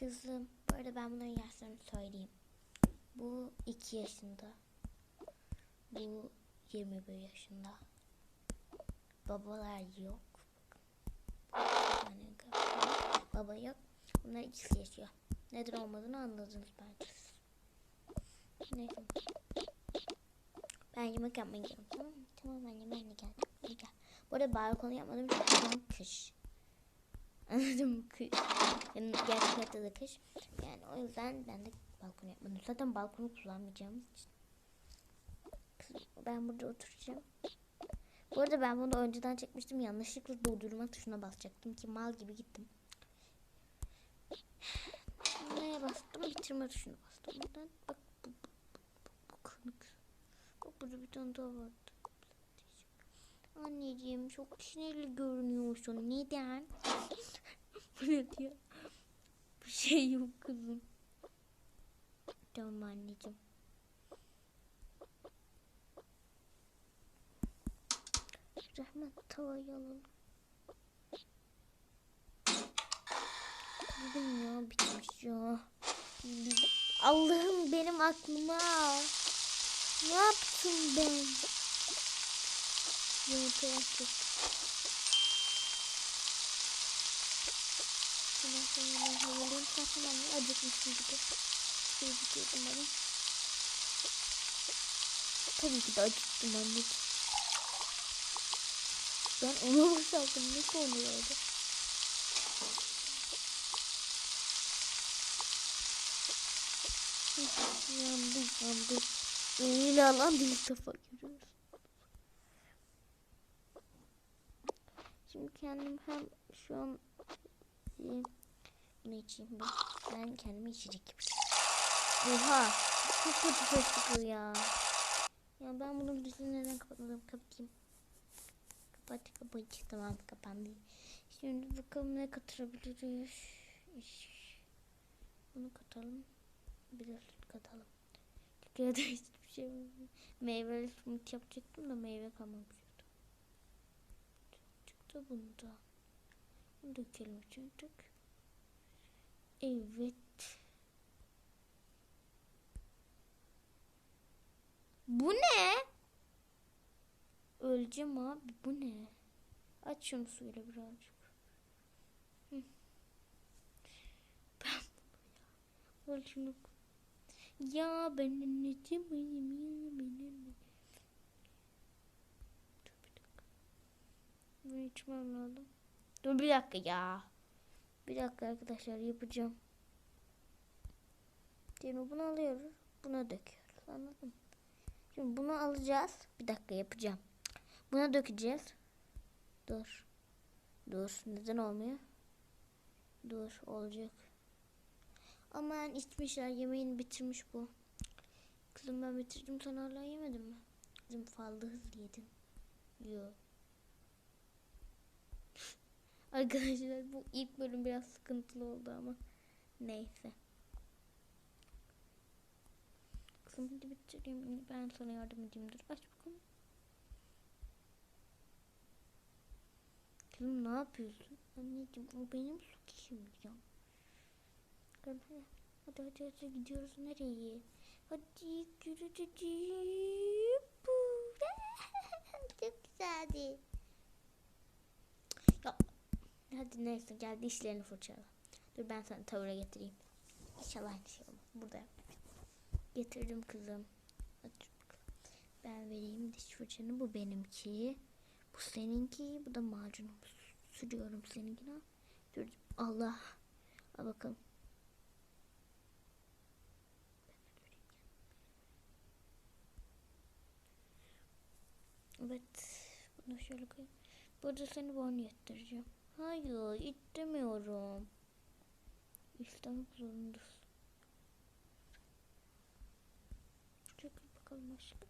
Kızım. Bu arada ben bunların yaşlarını söyleyeyim. Bu 2 yaşında. Bu 21 yaşında. Babalar yok. Yani baba yok. Bunlar ikisi yaşıyor. Neden olmadığını anladınız bence. Neyse. Ben yemek yapmaya gidiyorum. Tamam? Tamam anne ben de geldim. Gel. Bu arada balkonu yapmadım çünkü kış. Kış. Yani gerçek hayatta kış. Yani o yüzden ben de balkon yapmadım. Zaten balkonu kullanmayacağımız için. Ben burada oturacağım. Bu arada ben bunu önceden çekmiştim. Yanlışlıkla durdurma tuşuna basacaktım ki mal gibi gittim. Neye bastım? Bitirme tuşuna bastım. Buradan bak bu, bu, bu, bu, bu kanık. Bak burada bir tane daha vardı. Anneciğim çok sinirli görünüyorsun. Neden? bu ne diyor? Bir şey yok kızım. Tamam anneciğim. Rahmet tavayı alalım. Dedim ya bitmiş ya. Allah'ım benim aklıma. Ne yaptım ben? Yumurta yaptık. Ondan sonra hazırlayayım. Ben acıkmışım gibi. Şöyle gidiyordum bana. Tabii ki de acıktım anneciğim. Ben onu boşalttım. Ne konuyor orada? yandı yandı. Öyle alan bir defa görüyoruz. Şimdi kendim hem şu an bunu içeyim ben. Ben kendime içecek yapacağım. Oha. Çok kötü ses çıkıyor ya. Ya ben bunu düzgün neden kapatmadım? Kapatayım. Kapat kapat. Tamam kapandı. Şimdi bakalım ne katırabiliriz. Bunu katalım. Bir de süt katalım. Türkiye'de hiçbir şey yok. Meyveli smoothie yapacaktım da meyve kalmamıştı. Çıktı bunda. Bunu dökelim çocuk. Evet. Bu ne? Öleceğim abi bu ne? Aç şunu suyla birazcık. Ben bunu ya. Al şunu. Ya ben anneciğim miyim ya ben anne. Dur bir dakika. Bunu içmem lazım. Dur bir dakika ya. Bir dakika arkadaşlar yapacağım. Şimdi bunu alıyoruz. Buna döküyoruz. Anladın mı? Şimdi bunu alacağız. Bir dakika yapacağım. Buna dökeceğiz. Dur. Dur. Neden olmuyor? Dur. Olacak. Aman içmişler. Yemeğini bitirmiş bu. Kızım ben bitirdim. Sen hala yemedin mi? Kızım fazla hızlı yedin. Yo. Arkadaşlar bu ilk bölüm biraz sıkıntılı oldu ama. Neyse. Kızım hadi bitireyim. Ben sana yardım edeyim. Dur aç bakalım. Kızım ne yapıyorsun? Anneciğim o benim su kişim ya. Hadi. Hadi hadi hadi gidiyoruz nereye? Hadi yürü Çok güzeldi. Hadi neyse gel dişlerini fırçala. Dur ben sana tavıra getireyim. İnşallah aynı şey olur. Burada. Getirdim kızım. Ben vereyim diş fırçanı. Bu benimki. Bu seninki. Bu da macunum. Sürüyorum seninkine. Dur. Allah. Al bakalım. Evet. Bunu şöyle koyayım. Burada seni banyo ettireceğim. Hayır istemiyorum. İstemek zorundasın. Çekil bakalım aşkım.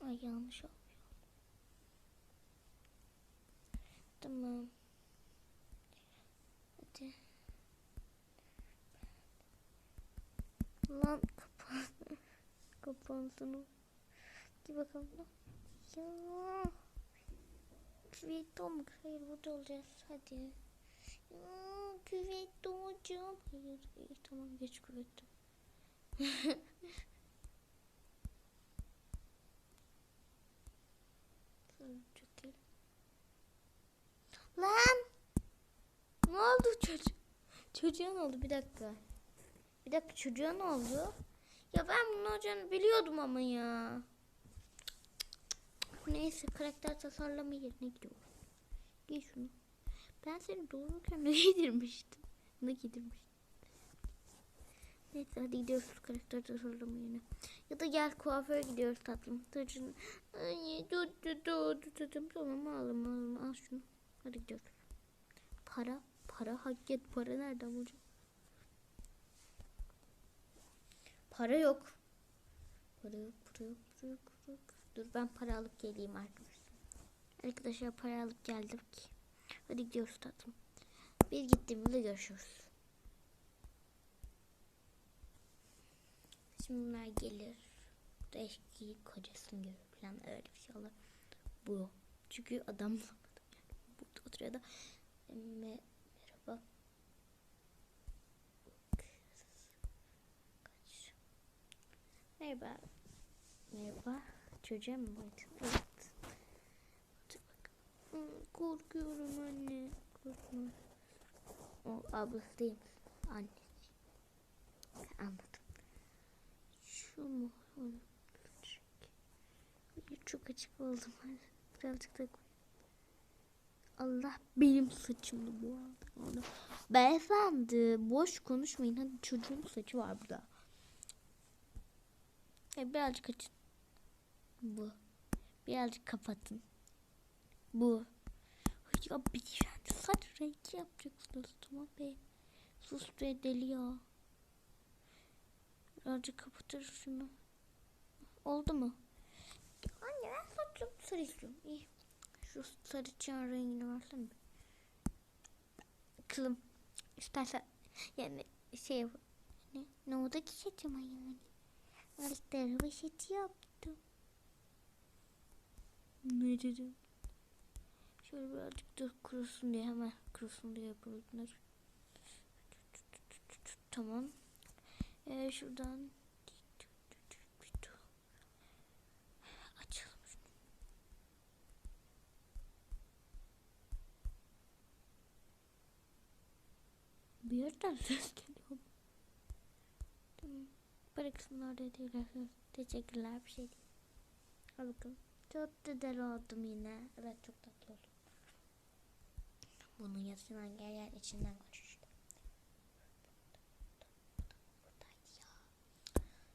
Ay yanlış olmuyor. Tamam. Hadi. Lan kapan. Kapansın. Hadi bakalım. Ya. küvette olmak. Hayır burada olacağız. Hadi. Aa, küvette olacağım. Hayır. iyi, tamam geç çekelim. Lan! Ne oldu çocuk? Çocuğa ne oldu? Bir dakika. Bir dakika çocuğa ne oldu? Ya ben bunun olacağını biliyordum ama ya. Neyse karakter tasarlama yerine gidiyorum. Giy şunu. Ben seni doğururken ne giydirmiştim? Ne giydirmiştim? Neyse hadi gidiyoruz karakter tasarlama yerine. Ya da gel kuaföre gidiyoruz tatlım. Tacın. Ay dur dur dur dedim. Tamam alım alım al şunu. Hadi gidiyoruz. Para para hak et para nereden bulacağım? Para yok, para yok, para yok, para yok. Dur ben para alıp geleyim arkadaşlar. Arkadaşlar para alıp geldim ki. Hadi gidiyoruz tatlım. Bir gittiğimizde görüşürüz. Şimdi bunlar gelir. Eski kocasını görür falan öyle bir şey olur. Bu. Çünkü adam. Burada oturuyor da. Me- merhaba. Kaç. Merhaba. Merhaba. Çocuğa mı baktın? Evet. Hmm, Korkuyorum anne. Korkma. O ablası değil misin? Annesi. Anladım. Şu mu? Çok açık oldum. Birazcık da. Allah benim saçımdı bu arada. Beyefendi boş konuşmayın. Hadi çocuğun saçı var burada. E, birazcık açın. Bu. Birazcık kapatın. Bu. Ya beyefendi saç rengi yapacaksınız tamam be. Sus be deli ya. Birazcık kapatır şunu. Oldu mu? Anne ben saçım sarı istiyorum. İyi. Şu sarı çiğen rengini versene. bir. Kızım istersen yani şey yap- ne, ne oldu ki saçıma yani? Altları ve saçı yaptım. Ne dedim? Şöyle birazcık da kurusun diye hemen kurusun diye yapıyoruz. Tamam. Ee, şuradan açalım. Bir yerden ses geliyor. Tamam. Para arkadaşlar. Teşekkürler bir şey değil. Al bakalım. Çok güzel oldum yine. Evet çok tatlı oldum. Bunun yazısından gel gel içinden koş. Buradaydı ya.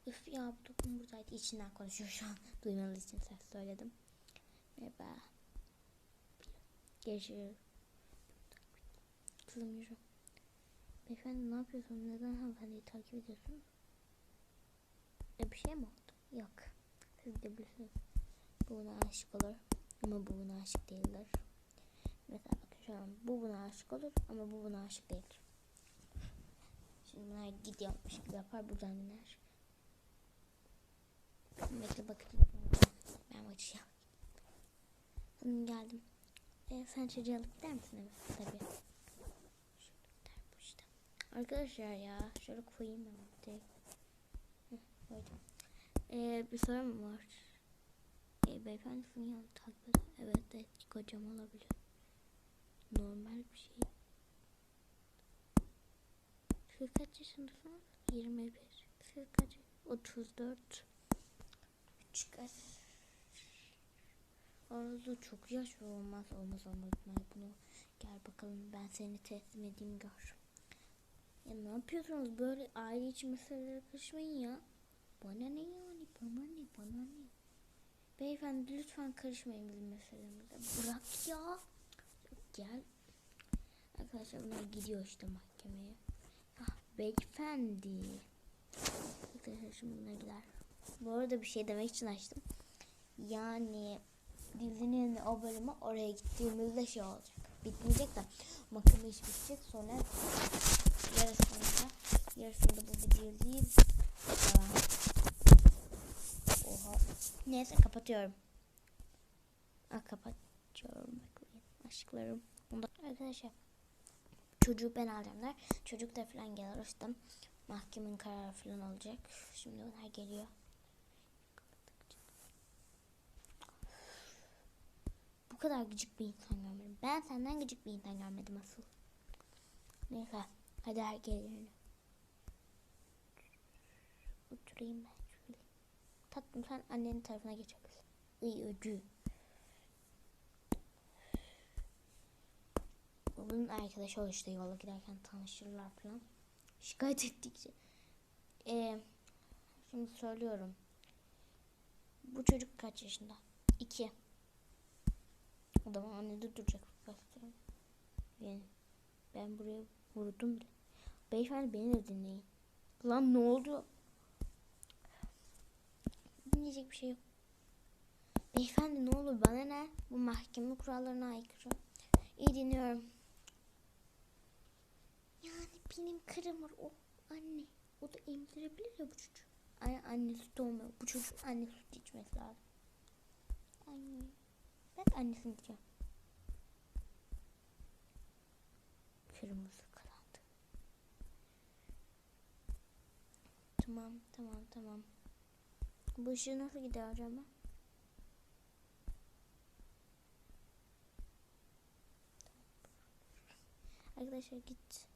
Üf ya bu dokun buradaydı. İçinden konuşuyor şu an. Duymanız için ses söyledim. Merhaba. Görüşürüz. Kızım yürü. Beyefendi ne yapıyorsun? Neden hanımefendiyi takip ediyorsunuz? E bir şey mi oldu? Yok. Siz gidebilirsiniz. Bu buna aşık olur. Ama bu buna aşık değildir. Mesela bakın şu an bu buna aşık olur ama bu buna aşık değildir. Şimdi bunlar gidiyormuş gibi yapar buradan iner. Bekle bakayım. Ben bakacağım. Hanım geldim. E, sen çocuğu alıp gider misin eve? Tabii. Arkadaşlar ya şöyle koyayım ben koydum. E, bir sorum var. E, beyefendi sizin yanında takip eder. Evet, kocam olabilir. Normal bir şey. Siz kaç yaşındasınız? 21. Siz kaç? 34. Çıkar. Arada çok yaş olmaz olmaz olmaz bunu. Gel bakalım ben seni teslim edeyim gör. Ya ne yapıyorsunuz böyle aile içi meselelere karışmayın ya. Bana ne yani bana ne bana ne. Beyefendi lütfen karışmayın bizim meselemize. Bırak ya. Gel. Arkadaşlar bunlar gidiyor işte mahkemeye. Ah beyefendi. Arkadaşlar şimdi bunlar gider. Bu arada bir şey demek için açtım. Yani dizinin o bölümü oraya gittiğimizde şey olacak. Bitmeyecek de mahkeme iş bitecek sonra yarısında yarısında bu video değil. Oha. Neyse kapatıyorum. Ah kapatıyorum. Açıklarım. Onda arkadaşlar çocuğu ben alacağım der. Çocuk da falan gelir işte mahkemenin kararı falan olacak. Şimdi onlar geliyor. Bu kadar gıcık bir insan görmedim. Ben senden gıcık bir insan görmedim asıl. Neyse. Hadi her gelin. Oturayım ben. Tatlım sen annenin tarafına geçebilirsin. İyi öcü. Bunun arkadaşı o işte yola giderken tanışırlar falan. Şikayet ettikçe. Ee, şimdi söylüyorum. Bu çocuk kaç yaşında? İki. O zaman annede duracak. Yani ben buraya vurdum bile. Beyefendi beni de dinleyin. Lan ne oldu? Dinleyecek bir şey yok. Beyefendi ne olur bana ne? Bu mahkeme kurallarına aykırı. İyi dinliyorum. Yani benim karım var o anne. O da emzirebilir ya bu çocuk. Ay, anne süt olmuyor. Bu çocuk anne süt içmesi lazım. Anne. Ben annesini diyeceğim. Kırmızı karandı. Tamam tamam tamam. Bu ışığı nasıl gider acaba? Arkadaşlar git.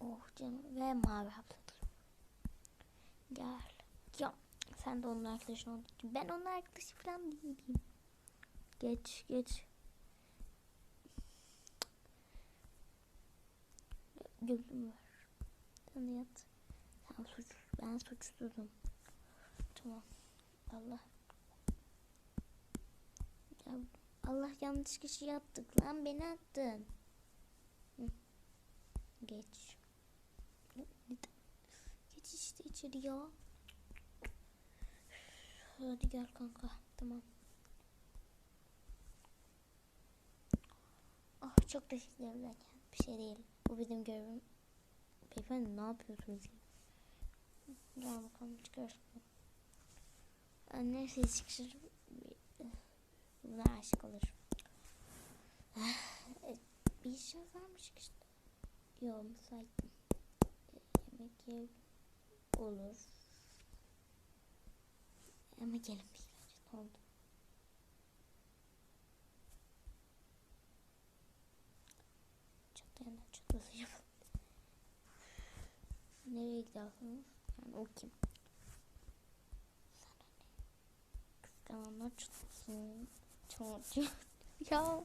Oh canım ve mavi abladır. Gel. Ya sen de onun arkadaşın olduğu için. Ben onun arkadaşı falan değilim. Geç geç. Gözüm var. Sen yat. Sen suç, ben suçsuzum. Tamam. Allah. Ya, Allah yanlış kişi yaptık lan beni attın. Geç. Geç işte içeri ya. Hadi gel kanka. Tamam. Ah çok teşekkür ederim. Bir şey değil. Bu bizim görevim. Beyefendi ne yapıyorsunuz? Gel bakalım. Ben neyse çıkışır. Buna aşık olur. Bir iş yazarmış işte. Yok müsaitim. Yemek yer olur. Ama gelin bir önce oldu? Çatlayanlar çatlasın yapalım. Nereye gidiyorsunuz? Yani o kim? Kıskananlar. Çatlasın. ya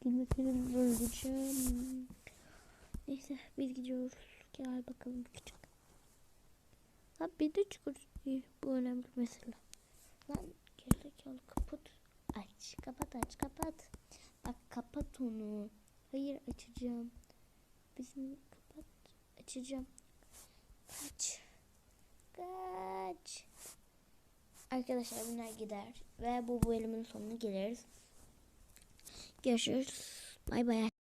gülmekten öleceğim. Neyse biz gidiyoruz. Gel bakalım küçük. Lan bir de çıkıyoruz. Bu önemli mesele. Lan gerizekalı kapat. Aç kapat aç kapat. Bak kapat onu. Hayır açacağım. Bizim kapat. Açacağım. Kaç. Kaç. Arkadaşlar bunlar gider. Ve bu bölümün sonuna geliriz. Görüşürüz. Bay bay.